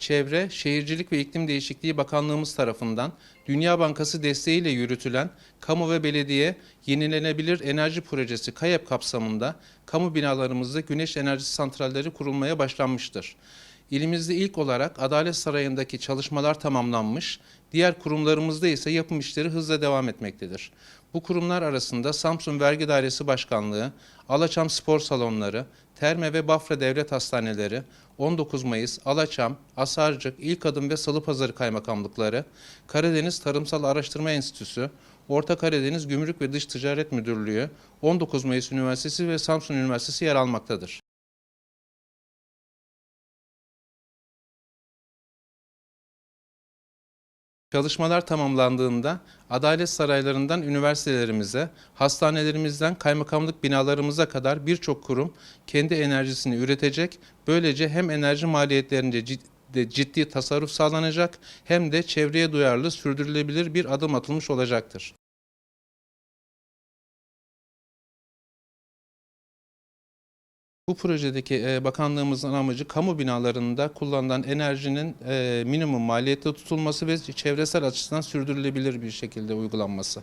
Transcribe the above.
Çevre, Şehircilik ve İklim Değişikliği Bakanlığımız tarafından Dünya Bankası desteğiyle yürütülen kamu ve belediye yenilenebilir enerji projesi KAYEP kapsamında kamu binalarımızda güneş enerjisi santralleri kurulmaya başlanmıştır. İlimizde ilk olarak Adalet Sarayı'ndaki çalışmalar tamamlanmış, diğer kurumlarımızda ise yapım işleri hızla devam etmektedir. Bu kurumlar arasında Samsun Vergi Dairesi Başkanlığı, Alaçam Spor Salonları, Terme ve Bafra Devlet Hastaneleri, 19 Mayıs, Alaçam, Asarcık, İlk Adım ve Salıpazarı Kaymakamlıkları, Karadeniz Tarımsal Araştırma Enstitüsü, Orta Karadeniz Gümrük ve Dış Ticaret Müdürlüğü, 19 Mayıs Üniversitesi ve Samsun Üniversitesi yer almaktadır. Çalışmalar tamamlandığında adalet saraylarından üniversitelerimize, hastanelerimizden kaymakamlık binalarımıza kadar birçok kurum kendi enerjisini üretecek. Böylece hem enerji maliyetlerinde de ciddi tasarruf sağlanacak hem de çevreye duyarlı sürdürülebilir bir adım atılmış olacaktır. Bu projedeki bakanlığımızın amacı kamu binalarında kullanılan enerjinin minimum maliyette tutulması ve çevresel açıdan sürdürülebilir bir şekilde uygulanması.